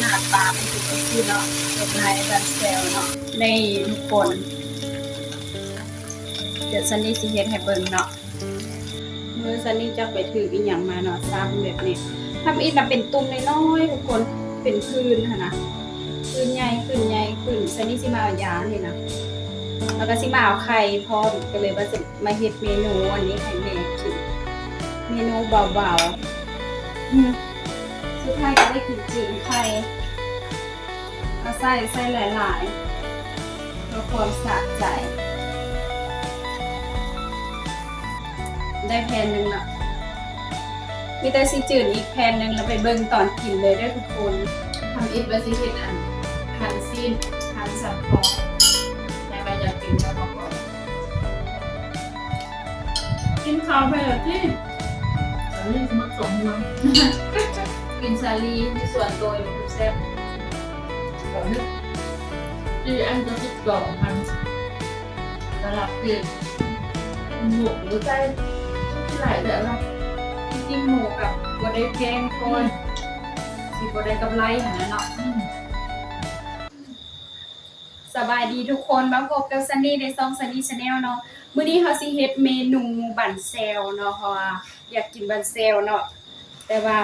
หน้าตามันคือคือเนาะดอกไม้แบบเซลเนาะในทุกคนเดี๋ยวซันนี่สิเฮ็ดให้เบิ่งเนาะมือซันนี่จะไปถืออีหยังมาเนาะซ้ำแบบนี้ทำอีกน่ะเป็นตุ่มน้อยๆทุกคนเป็นพื้นค่ะนะพื้นใหญ่พื้นใหญ่ขึ้นซันนี่สิมาเอายานี่นะแล้วก็สิมาเอาไข่พร้อมก็เลยว่าจะมาเฮ็ดเมนูอันนี้ให้แม่กินเมนูเบาๆ อืมสุดท้ายก็ได้กินจีนไข่เอาใส่ใส่หลายๆเพื่อความสะใจ ได้แพนหนึ่งละมีแต่สิจืดอีกแพนหนึ่งแล้วไปเบิ่งตอนกินเลยเด้ทุกคนทำอิทบาซิเห็ดอันหันซีนหันสับคอในใบอยากกินแล้วก็บอกกินข้าวไปเหรอที่อันนี้มันสมมา กินซาลีที่ส่วนตัวอยู่ทุกแซ่บก่อนนี้ที่อันจะติดต่อพันตลาดเปลี่นหมวกหรือใจที่ไหลแต่ละจริงๆหมูกับบัวได้แพงก่อนสิบัวได้กำไรหันนั้นเนาะสบายดีทุกคนมางพบกับซันนี่ในซองซันนี่ชาแนลเนาะมื้อนี้เขาสิเฮ็ดเมนูบั่นแซวเนาะเพราะว่าอยากกินบั่นแซวเนาะแต่ว่า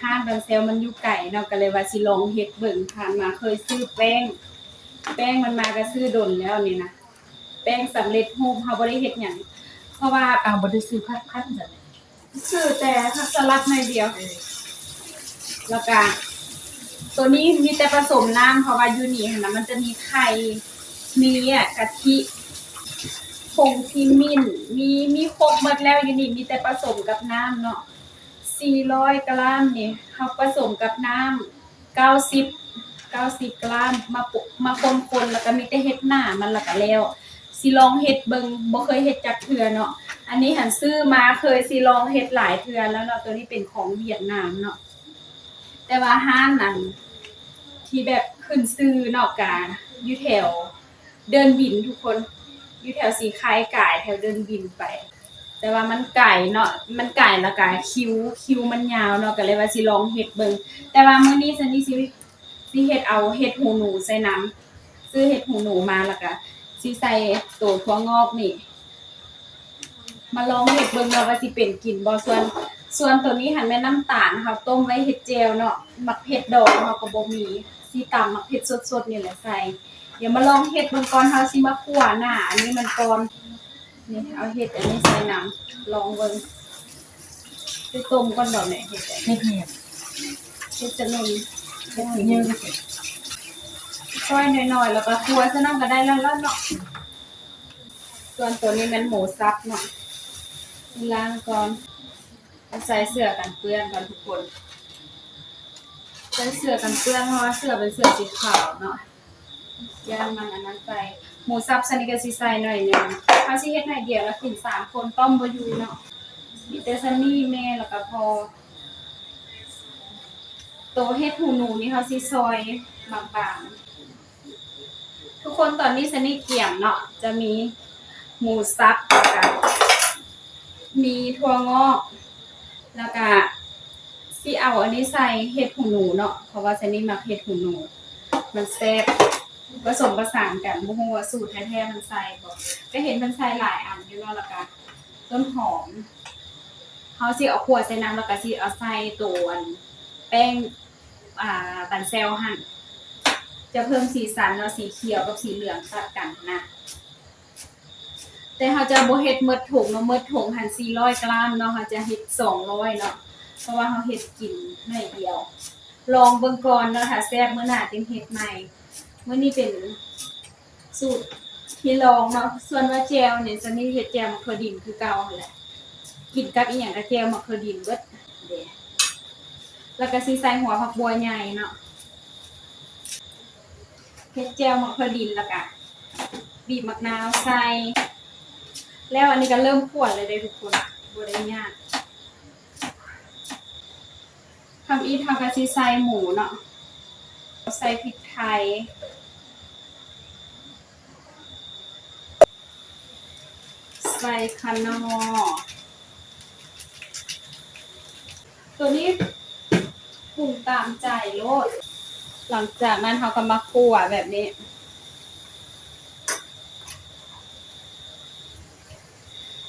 ห้างบั่นแซวมันอยู่ไกลเนาะก็เลยว่าสิลองเฮ็ดเบิ่งผ่านมาเคยซื้อแป้ง แป้งมันมาก็ซื้อดนแล้วนี่นะแป้งสำเร็จรูปเฮาบ่ได้เฮ็ดหยังเพราะว่าเอาบริสุทธิ์พัดพัดจัดซื้อแต่ผักสลัดหน่อยเดียว แล้วก็ตัวนี้มีแต่ผสมน้ำเพราะว่าอยู่นี่เห็นนะมันจะมีไข่มีอะกะทิผงซีมินมีมีครบหมดแล้วอยู่นี่มีแต่ผสมกับน้ำเนาะ 400 กรัมนี่เขาผสมกับน้ำ90 90 กรัมมาปุมาคนๆแล้วก็มีแต่เฮ็ดหน้ามันแล้วก็แล้วสิลองเฮ็ดเบิงบ่เคยเฮ็ดจักเทื่อเนาะอันนี้หันซื้อมาเคยสิลองเฮ็ดหลายเทื่อแล้วเนาะตัวนี้เป็นของเวียดนามเนาะแต่ว่าห้านนั้นที่แบบขึ้นซื้อนอกกาอยู่แถวเดินบินทุกคน อยู่แถวสีคายกายแถวเดินบินไป แต่ว่ามันไก่เนาะมันไก่ละกาคิ้วคิ้วมันยาวเนาะก็เลยว่าสิลองเฮ็ดเบิ่งแต่ว่ามื้อนี้ซันนี่สิสิเฮ็ดเอาเฮ็ดหูหนูใส่น้ำซื้อเฮ็ดหูหนูมาแล้วก็สิใส่ตัวถั่วงอกนี่ มาลองเฮ็ดเบิ่งว่าว่าสิเป็นกินบ่ส่วนส่วนตัวนี้หันแม่น้ำตาลค่ะต้มไว้เฮ็ดเจลเนาะมักเผ็ดดอกเฮาก็บ่มีสิตำมักเผ็ดสดๆนี่แหละใส่เดี๋ยวมาลองเฮ็ดเบิ่งก่อนเฮาสิมาคั่วหน้าอันนี้มันก่อน นี่เอาเฮ็ดอันนี้ใส่น้ำลองเบิ่งไปต้มก่อนดอกเนี่ยเฮ็ดอันนี้เฮ็ดเห็ดเฮ็ดจะนุ่มเฮ็ดเยอะก็เก็บซอยหน่อยๆแล้วก็คั่วซะนำก็ได้แล้วแล้วเนาะส่วนตัวนี้มันหมูสับเนาะล้างก่อนเอาใส่เสื้อกันเปื้อนก่อนทุกคนใส่เสื้อกันเปื้อนเพราะว่าเสื้อเป็นเสื้อสีขาวเนาะย่างมันอันนั้นใส่ หมูสับสนิกับซีใส่หน่อยหนึงเอาสิเฮ็ดหน่อยเดียวแล้วกินสามคนต้มบ่อยู่เนาะมีแต่ซันนี่แม่แล้วก็พอ โตเฮ็ดหูหนูนี่เขาสิซอยบางๆ ทุกคนตอนนี้ซันนี่เกี่ยมเนาะจะมีหมูสับแล้วก็มีถั่วงอกแล้วก็สิเอาอันนี้ใส่เห็ดหูหนูเนาะเพราะว่าซันนี่มักเห็ดหูหนู มันแซ่บ ผสมผสานกันบ่ฮู้ว่าสูตรแท้ๆมันใส่บ่ก็เห็นมันใส่หลายอันอยู่เนาะแล้วก็ต้นหอมเฮาสิเอาขวดใส่น้ำแล้วก็สิเอาใส่ตัวนแป้งอ่าบันเซลหั่นจะเพิ่มสีสันเนาะสีเขียวกับสีเหลืองตัดกันนะแต่เฮาจะโบเฮ็ดหมดถงเนาะหมดถงหั่น400กรัมเนาะเฮาจะเฮ็ด200เนาะเพราะว่าเขาเห็ดกินหน่อยเดียว ลองเบิ่งก่อนเนาะค่ะแซ่บเมื้อหน้าจึงเฮ็ดใหม่ มื้อนี้เป็นสูตรที่ลองเนาะส่วนว่าแจวเนี่ยจะนี่เฮ็ดแจวมะเขือดินคือเก่าหะแหละกินกับอีหยังก็แจวมะเขือดินเบิดเด้แล้วก็สิใส่หัวผักบัวใหญ่เนาะเฮ็ดแจวมะเขือดินแล้วก็บีบมะนาวใส่แล้วอันนี้ก็เริ่มขวดเลยเด้ทุกคนบ่ได้ยากทำอีทำกะทิใส่หมูเนาะใส่พริกไทย ใส่คะนอ ตัวนี้ปรุงตามใจโลด หลังจากนั้นเขาก็มาคั่วแบบนี้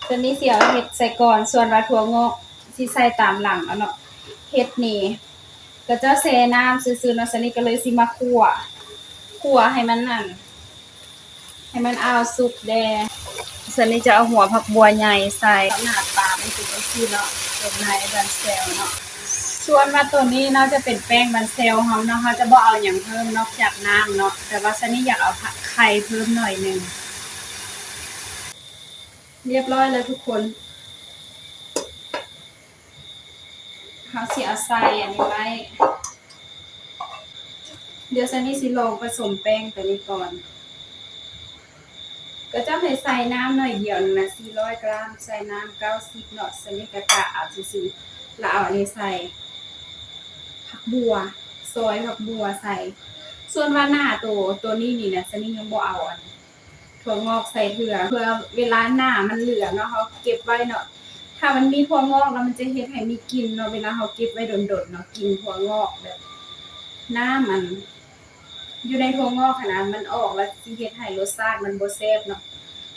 ตัวนี้เสียวเห็ดใส่ก่อน ส่วนว่าถั่วงอกที่ใส่ตามหลังแล้วเนาะเห็ดนี่ก็จะเซน้ำซื้อๆเนาะสนิทก็เลยสิมาคั่วคั่วให้มันนั่นให้มันเอาสุกแดง สนิทจะเอาหัวผักบัวใหญ่ใส่หนาปลาไม่ติดก็คือเนาะเป็นในบันเซลเนาะส่วนว่าตัวนี้เนาะจะเป็นแป้งบันเซลเฮาเนาะเขาจะบ่เอาอย่างเพิ่มนอกจากน้ำเนาะแต่ว่าซันนี่อยากเอาผักไข่เพิ่มหน่อยหนึงเรียบร้อยแล้วทุกคนเขาสิเอาใส่อันนี้ไว้เดี๋ยวซันนี่สิลองผสมแป้งตัวนี้ก่อน ก็จะให้ใส่น้ำหน่อยเดียวนึงนะ400 กรัม ใส่น้ำ90เนาะซันนี่ก็กะเอาซื่อๆแล้วเอาอันนี้ใส่ผักบัวซอยผักบัวใส่ ส่วนว่าหน้าตัวตัวนี้นี่นะซันนี่ยังบ่เอาอันถั่วงอกใส่เถื่อเพื่อเวลาหน้ามันเหลืองเนาะเขาเก็บไว้เนาะถ้ามันมีถั่วงอกแล้วมันจะเฮ็ดให้มีกินเนาะเวลาเขาเก็บไว้โดนๆเนาะกินถั่วงอกแบบหน้ามัน อยู่ในถั่วงอกขนาดมันออกแล้วสิเฮ็ดให้รสชาติมันบ่แซ่บเนาะ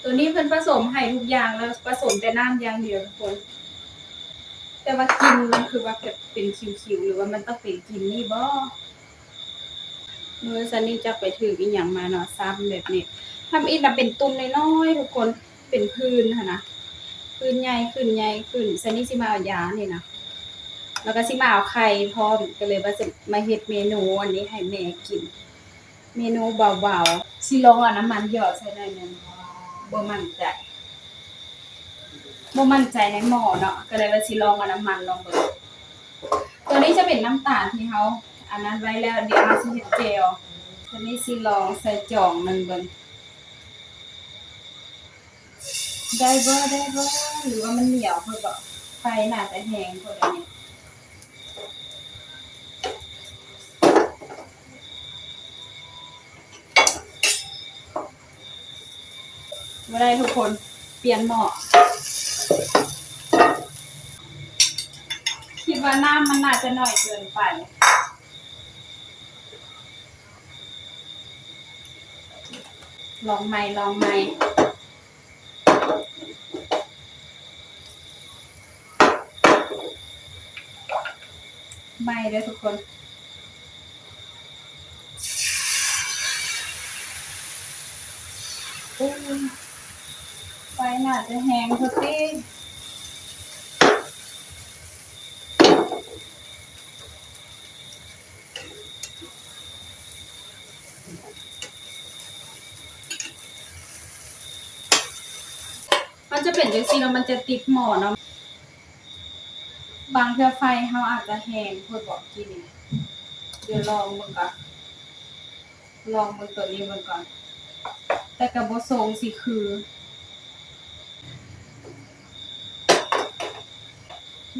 ตัวนี้เพิ่นผสมให้ทุกอย่างแล้วผสมแต่น้ำอย่างเดียวทุกคน แต่ว่ากลิ่นมันคือว่าแบบเป็นคิวๆหรือว่ามันต้องเป็นกลิ่นนี่บ่เมื่อซันนี่จะไปถืออีหยังมาเนาะซ้ำแบบนี้ทำอีกแบบเป็นตุ่มน้อยๆทุกคนเป็นพื้นค่ะนะพื้นใหญ่ขึ้นใหญ่ขึ้นซันนี่สิมาเอายานี่นะแล้วก็สิมาเอาไข่พร้อมก็เลยว่าจะมาเฮ็ดเมนูอันนี้ให้แม่กิน เมนูเบาๆสิลองเอาน้ำมันหยอดใส่หน่อยหนึงบ่มั่นใจบ่มั่นใจในหม้อเนาะก็เลยว่าสิลองเอาน้ำมันลองเบิ่งตัวนี้จะเป็นน้ำตาลที่เขาอันนั้นไว้แล้วเดี๋ยวเราสิเฮ็ดเจลตัวนี้สิลองใส่จ่องมันเบิ่งได้บ่ได้บ่หรือว่ามันเหนียวเพิ่นบ่ไฟน่าจะแห้งเพิ่นอันนี้ บ่ได้ทุกคนเปลี่ยนหม้อคิดว่าน้ำมันน่าจะน้อยเกินไปลองใหม่ลองใหม่ไม่เลยทุกคน อุ้ยไฟน่า จะแห้งพอดีมันจะเป็นจังซี่แล้วมันจะติดหมอเนาะบางเทื่อไฟเขาอาจจะแห้งเพื่อบอกกินเดี๋ยวลองมึงก่อนลองมึงตัวนี้มึงก่อน แต่กับบทรงสิคือ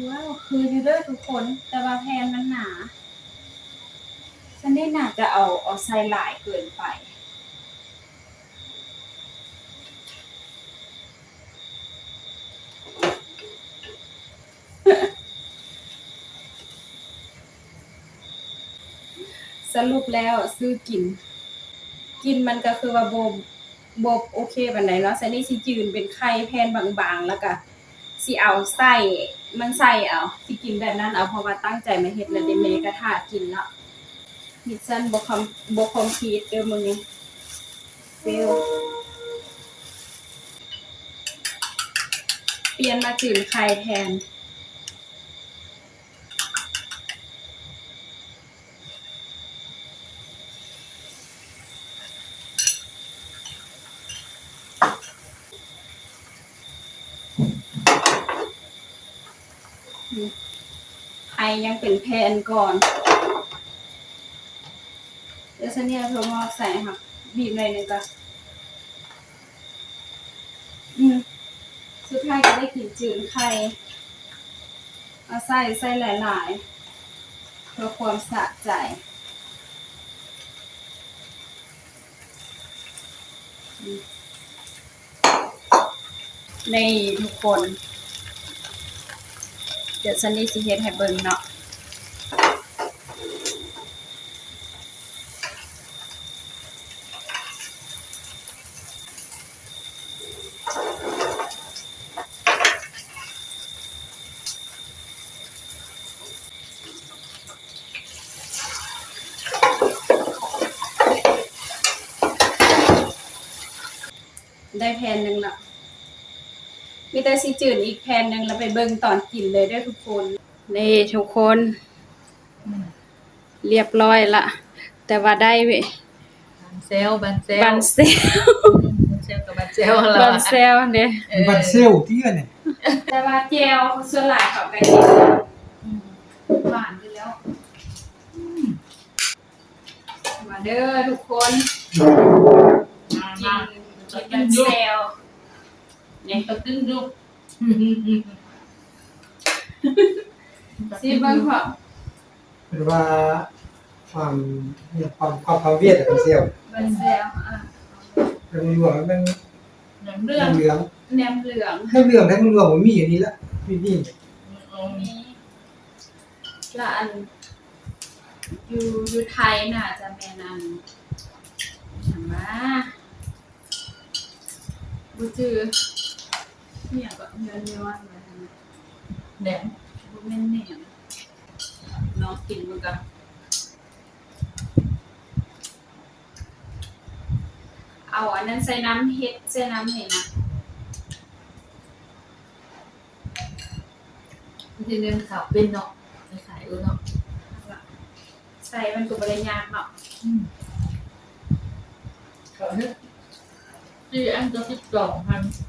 ว้าวคืออยู่เด้วยทุกคน แต่ว่าแพนมันหนาฉันได้น่าจะเอาเอาใส่หลายเกินไป สรุปแล้วซื้อกิน กินมันก็คือว่าบบบบโอเคบันไดเนาะซันนี่สิจืนเป็นไข่แผ่นบางๆ แล้วก็สิเอาใส่ มันใส่เอาสิกินแบบนั้นเอาเพราะว่าตั้งใจมาเฮ็ดแล้วได้แม่กระทากินเนาะมิชชั่นบ่คอมบ่คอมพีทเด้อมื้อนี้เฟลเปลี่ยนมาจืนไข่แทน ไข่ยังเป็นแพนก่อนเดี๋ยวฉันเนี่ยโทรมาใส่ค่ะ บีบหน่อยนึงก่อนอืมสุดท้ายก็ได้กินจืดไข่เอาใส่ใส่หลาย ๆ เพื่อความสะใจในทุกคน เดี๋ยวซันนี่สิเฮ็ดให้เบิ่งเนาะได้แผ่นหนึ่งละ มีแต่สิจืดอีกแผ่นหนึงแล้วไปเบิ่งตอนกินเลยเด้อทุกคน นี่ทุกคน เรียบร้อยละ แต่ว่าได้เว้ยบันเซลบันเซลบันเซลบันเซลกับบันเซลเราบันเซลเด้บัตรเซลที่กันเนี่ยแต่ว่าแจวส่วนหลายเขาไปหวานอยู่แล้วอืมมาเด้อทุกคนกินกินบันเซล เนี่ยตะกึ้งลูกซีเบิ้งพอเป็นว่าความเนี่ยความความความเวียดของเซลบันเซลอะเป็นรวมมันหนังเรื่องเหลืองแหนมเหลืองให้เหลืองให้มันรวมมันมีอย่างนี้ละมีนี่นี้ละอันอยู่อยู่ไทยน่ะจะแม่นอันถามว่าบูจือ เนี่ยก็เนื้อเนื้ออะไรนแหนมบูแม่นเนี่ยน้องกินมันกันเอาอันนั้นใส่น้ำเฮ็ดใส่น้ำเห็นนะที่เรียนข่าวเป็นเนาะในขายเออเนาะใส่มันก็บริยากเนาะข่าเนี่ยที่อันจะติดกล่องพันจะหลับเกิดเป็นหนวกหัวใจทุกที่ไหลแต่ละที่จริงหมูกับบได้แพงพอน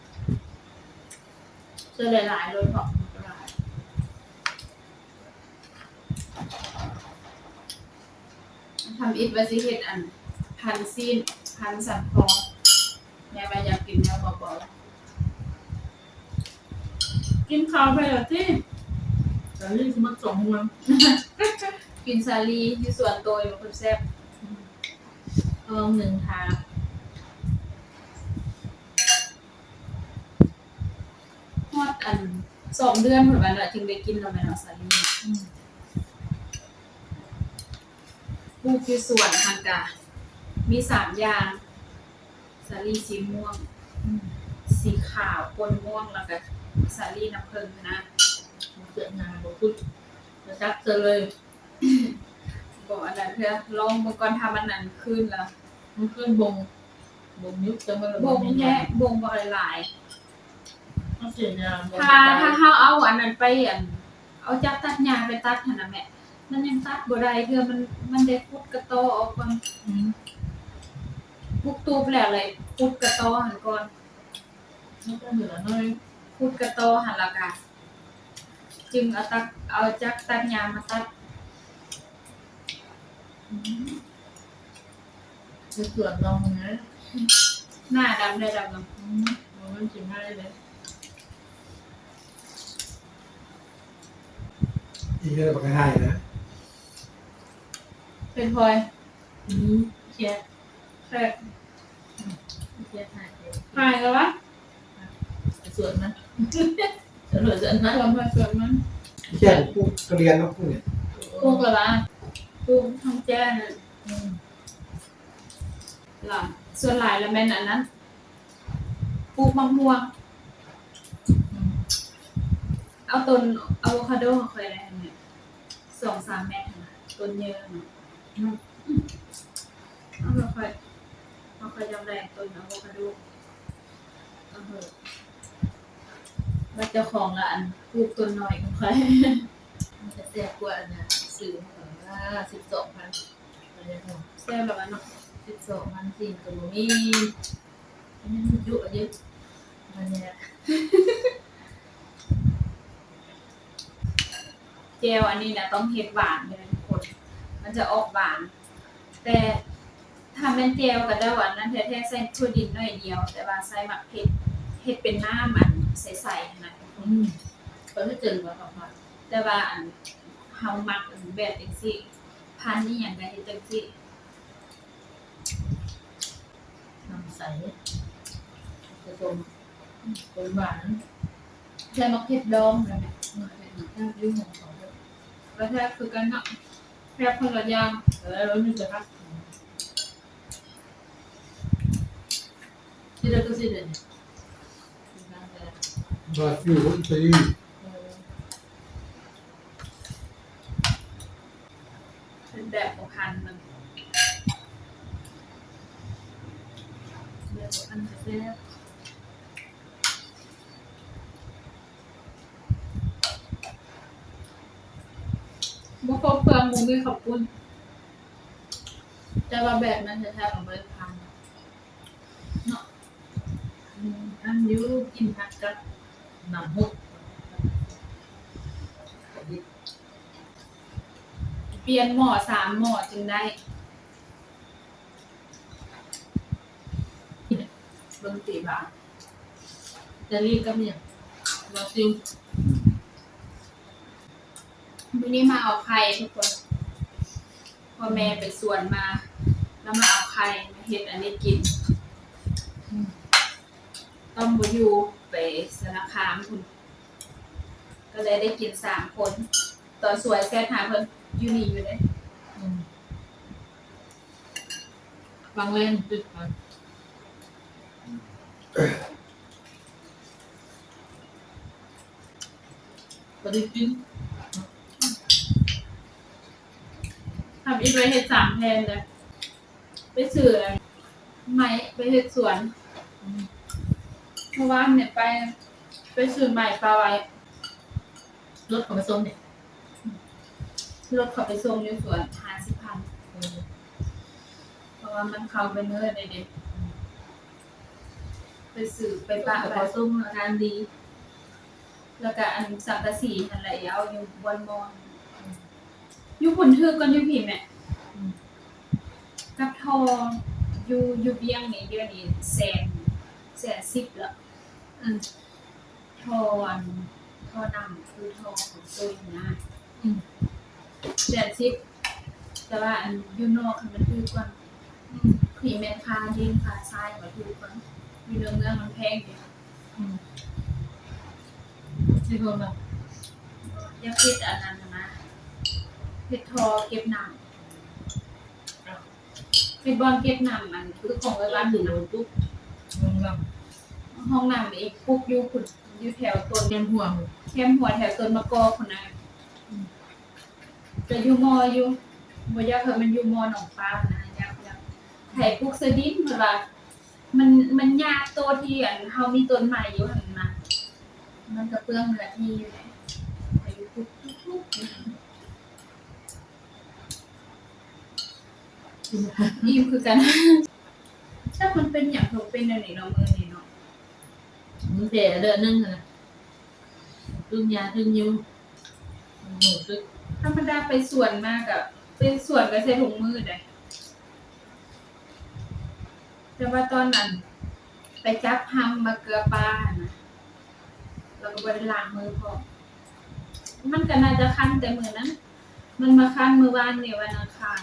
จ้วเลยเนาะเราถือว่าไส้เจียวกับเจียวเจียวกับเจียวเจอหลายๆเลยเพราะหลายทำอิฐวาซิเฮ็ดอัน พันซีน พันสันคอแม่ไปอยากกินแนวเบาๆกินข้าวไปเหรอที่แต่นี่คือมันสองมันกินซาลีที่สวนโตยมันคนแซ่บเพิ่มหนึ่งทาง อดอันสองเดือนเหมือนกันแหละจึงได้กินแล้วแม่เนาะซาลีปลูกที่สวนฮันกามีสามอย่างซาลีสีม่วง สีขาวปนม่วงแล้วก็สาลี่น้ำผึ้งนะเกิดงานบอกพูดจะจับเจอเลยบอกอันนั้นเพื่อลองเมื่อก่อนทำอันนั้นขึ้นแล้วมันขึ้นบง บงยุบจะมาบงแค่บงบ่หลาย ต้องเสียงานๆถ้าถ้าเฮาเอาอันนั้นไปอันเอาจับตัดหญ้าไปตัดหั่นน่ะแม่มันยังตัดบ่ได้เพื่อมันมันได้พุดกระโตออกก่อนพุกตูบแล้วเลยพุดกระโตหั่นก่อนมันก็เหลือน้อยพุดกระโตหั่นและกะจึงเอาตักเอาจักตัดหญ้ามาตัดจะส่วนลองนะหน้าดำได้ดำเนาะมันจริงง่ายเลย อีกเรื่องปากกานะเป็นพลอยนี่เชียร์แค่เชียร์ถ่ายเองหายแล้ววะส่วนมันส่วนส่วนนั้นส่วนผสมมันแค่ผู้เรียนเนาะผู้เนี่ยปลูกแล้ววะปลูกทำแจ้น่ะหลังส่วนหลายแล้วแม่นอันนั้นปลูกมะม่วงเอาต้นอะโวคาโดของเคยได้เนี่ย สองสามเมตรนะต้นเยอะเนาะเอาไปค่อยเอาค่อยจำได้ต้นอะโวคาโดเอาเถอะว่าเจ้าของละอันปลูกต้นน้อยของใครมันจะแซ่บกว่านะซื้อมาว่าสิบสองพันอะไรเนาะแซ่บแบบว่าเนาะสิบสองพันสี่ตัวมีอันนี้มันยุเยอะมันเนี่ย เจลอันนี้นะต้องเฮ็ดหวานเลยทุกคน มันจะออกหวาน แต่ถ้าเป็นเจลก็ได้หวานนั้นแท้ๆใส่ถั่วดินหน่อยเดียว แต่ว่าใส่หมักเผ็ดเฮ็ดเป็นน้ำมันใสๆนะอืมตอนที่เจอมาประมาณแต่ว่าอันเฮามักอันแบบจังซี่พันนี่หยังก็เฮ็ดจังซี่น้ำใสผสมคนหวานใส่มะเขือดองนะแม่เมื่อเป็นข้าวยุ่งของเขา ก็แทบคือกันเนาะแทบคนละอย่างแล้วเราไม่จะพักที่เราก็สิเด่นบาฟิวอิตาลีเป็นแบบของพันมันเรียกว่าอันจะแซ่บ บ่ครบเปลืองมูมีขอบคุณ แต่ว่าแบบนั้นจะแทบของเบิร์ดพันเนาะอันยูกินผักกับหนังมุกเปลี่ยนหม้อสามหม้อจึงได้เบิ้งตีบาจะรีบกับเนี่ยเราซิว วันนี้มาเอาไข่ทุกคนพ่อแม่ไปสวนมา แล้วมาเอาไข่มาเฮ็ดอันนี้กิน ต้มบุยูไปสารคามคุณ ก็เลยได้กินสามคนตอนสวยแซ่หาเพิ่นอยู่นี่อยู่เลยบางเล่นตึกมันพอดีกิน ทำอีกไปเฮ็ดสามแทนเลยไปเสือไม้ไปเฮ็ดสวนเพราะว่าเนี่ยไป ไปซื้อใหม่ปลาไว้รถของผสมเนี่ยรถเขาไปส่งอยู่สวนห้าสิบพันเพราะว่ามันเข้าไปเนื้อได้เด็กไปซื้อไปไปปะปะไปผสมงานดี แล้วก็อันสังกะสีนั่นแหละเอาอยู่บนมอนอ ยู่ผุนถือกันอยู่พี่แม่กับทองอยู่อยู่เบี้ยงนี่เดือนนี้แสนแสนสิบละอืมทออันทอนำคือทอของซุยนะอืมแสนสิบแต่ว่าอันอยู่นอกมันถือกว่าผีแม่นคาดินคาทรายมาถือกว่าอยู่ในเมืองมันแพงอยู่ที่คนแบบอยากเฮ็ดอันนั้น เฮ็ดทอเก็บน้ำเฮ็ดบอลเก็บน้ำมันคือของไว้ร้าบ้านนหหนึ่นึ่งงตุ๊กมันแบห้องน้ำอีกปุกอยู่พุ่นอยู่แถวต้นเตรียมห่วงแคมหัวแถวต้นมะกอกพุ่นน่ะจะอยู่มออยู่บอยากให้มันอยู่มอหนองปลานะอยากอยากให้ปลูกสดิ้นเว่ามันมันยากตัวที่อันเฮามีต้นไม้อยู่หันน่ะมันก็เปลืองเนื้อที่อยู่แหละให้อยู่ปลูกทุก อิ่มคือกัน ถ้ามันเป็นอย่างถูกเป็นอันนี้เนาะมือนี่เนาะมึงแต่เดือนนึงนะตึงยาตึงยูหมูตึกธรรมดาไปสวนมากอะไปสวนก็ใช้ถุงมือได้แต่ว่าตอนนั้น ไปจับหำมาเกลือปลานะแล้วก็บริล้างมือพอมันก็น่าจะคันแต่มือนั้น มันมาคันมือวานเนี่ยวันอังคาร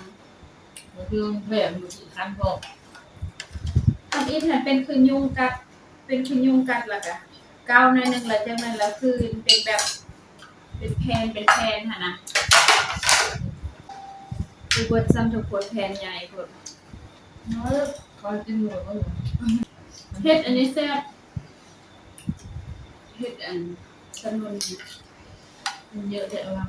มันคือแบบอยู่ที่คันพอทำอีทเนี่ยเป็นคืนยุงกัด เป็นคืนยุงกัดและกะก้าวหน่อยหนึงแล้วจากนั้นแล้วคือเป็นแบบ เป็นแพนเป็นแพนค่ะนะคือเบิดซ้ำทุกคนแพนใหญ่คนเนาะคอยกินหมูก็อยู่เฮ็ดอันนี้แซ่บเฮ็ดอันสนุนมันเยอะแยะว่ะ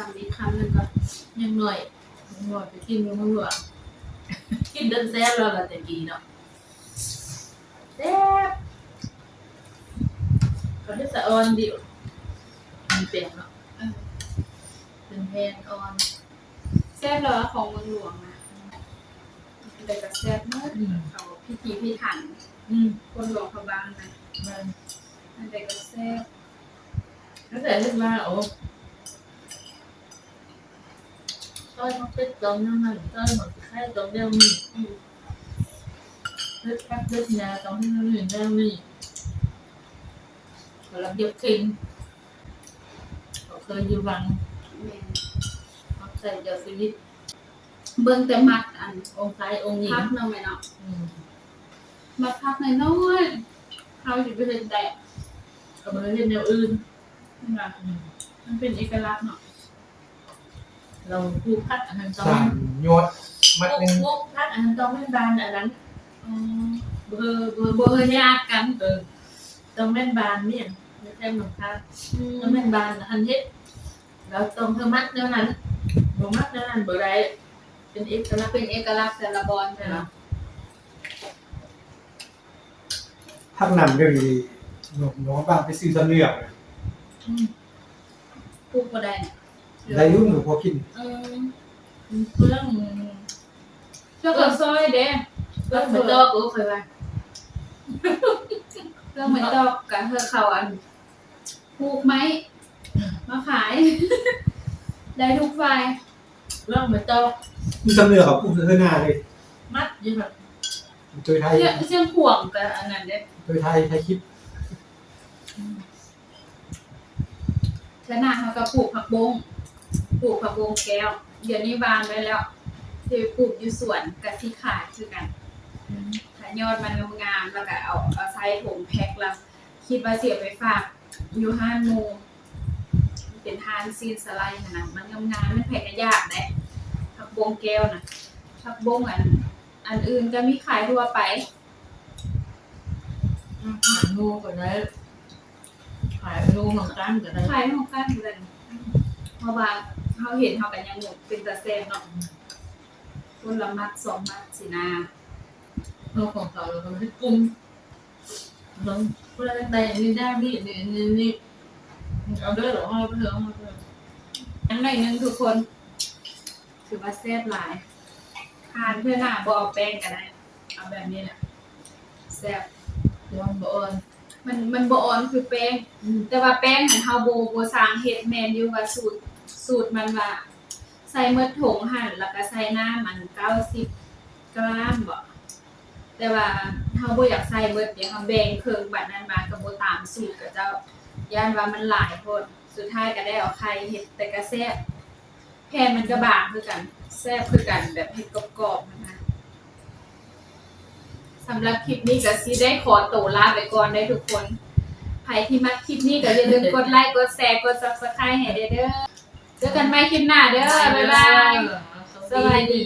สั่งอีกคำหนึ่งก็ยังหน่อยยังหน่อยไปกินยังไม่หลวกินเดินแซ่บเราละแต่กีเนาะแซ่บเขาจะสะออนดิมีเปลี่ยนเนาะเออเป็นแพนออนแซ่บแล้วของเมืองหลวงนะแต่ก็แซ่บมากอืมเขาพิธีพิถันอืมคนหลวงพระบางนะมันอันเด็กก็แซ่บแล้วแต่เรื่องว่าโอ้ซ อยมันเป็นตรงนั้นมันซอยมันแค่ตรงเดียวนี่เลือดพักเลือดยาตรงที่เราเห็นได้นี่เราเย็บคิงเขาเคยอยู่วังเขาใส่เจ้าชีวิตเบิ่งแต่มัดอันองค์ชายองค์หญิงพักเนาะแม่เนาะมมัดพักหน่อยน้อยเฮาสิไปเฮ็ดแต่ก็บ่ได้เฮ็ดแนวอื่นนั่นล่ะมันเป็นเอกลักษณ์เนาะ เราผูกพัดอันนั้นต้องสามโยดมัดหนึงพวกพัดอันนั้นต้องไม่บานอันนั้นอืมเบอร์เบอร์บ่เฮ็ดยากกันเออต้องแม่นบานเนี่ยไม่ใช่หนุ่มค่ะอืต้องมแม่นบานอันเฮ็ดเราต้องเพิ่มมัดแนวนั้นบ่มัดแนวนั้นบ่ได้เป็นเอกลักษณ์เป็นเอกลักษณ์แต่ละบอลใช่ไหมพักนำเดี๋ยวนี้หนุ่มน้องบ้างไปซื้อสำเนียงอืมปลูกบ่ได้เนี่ย ได้ยุ่งหรือพอกินอืมเรื่องเจ้าก็ซอยเด้เรื่องเหมือนดอกก็เคยว่าเรื่องไม่ตอกกับเธอเขาอันปลูกไหมมาขายได้ทุกฝ่ายเรื่องเหมือนดอกมีสำเนียงกับผู้ซื้อหน้าเลยมัดอยู่แบบโดยไทยเชื่อเชื่องขวงกับอันนั้นเด้โดยไทยไทยคลิปชนะเขาก็ปลูกผักบง ปลูกผักบงแก้ว เดี๋ยวนี้บานไว้แล้วที่ปลูกอยู่สวนกับที่ขายคือกันถ้ายอดมันงามๆแล้วก็เอาเอาใส่ถุงแพ็คแล้ว คิดว่าเสียไปฝากอยู่ห้านโมงเป็นทานซีนสไลด์นะมันงามๆมันแพ็คกระยากได้ผักบงแก้วนะผักบงอันอันอื่นก็มีขายทั่วไปขายงูก็ได้ขายงูของกันก็ได้ขายของกันเลยเพราะว่า เขาเห็นเขากันยังหมดเป็นตะแซมเนาะคนละมัดสองมัดสินาเราของเขาเราก็ไม่กลุ่มเราพื่อนได้นี่ได้นี่นี่นี่นี่เอาด้วยเหรอเอาไปเถอะเอาไปเถอะอันหน่อยหนึงทุกคน ถือว่าแซ่บหลายทานเพื่อหน้าบเอาแป้งก็ได้เอาแบบนี้แหละแซ่บเดี๋ยวมันบอกเอิญมันมันบอ่อนคือแป้งแต่ว่าแป้งหันเฮาโบโบสางเฮ็ดแมนอยู่ว่าสูตร สูตรมันว่าใส่เมืดถงหั่นแล้วก็ใส่น้ำมัน90กรัมบ่แต่ว่าเฮาบ่อยากใส่เบิดเดี๋ยวเฮาแบ่งเครื่องบัดนั้นมาก็บ่ตามสูตรก็เจ้าย่านว่ามันหลายโพดสุดท้ายก็ได้เอาไข่เฮ็ดแต่ก็แซ่บแผ่นมันก็บางคือกันแซ่บคือกันแบบเฮ็ดกรอบๆนะคะสำหรับคลิปนี้ก็สิได้ขอตัวลาไปก่อนได้ทุกคนใครที่มักคลิปนี้ก็อย่าลืมกดไลค์กดแชร์กด Subscribe ให้เด้อ เจอกันใหม่คลิปหน้าเด้อบ๊ายบายสวัสดี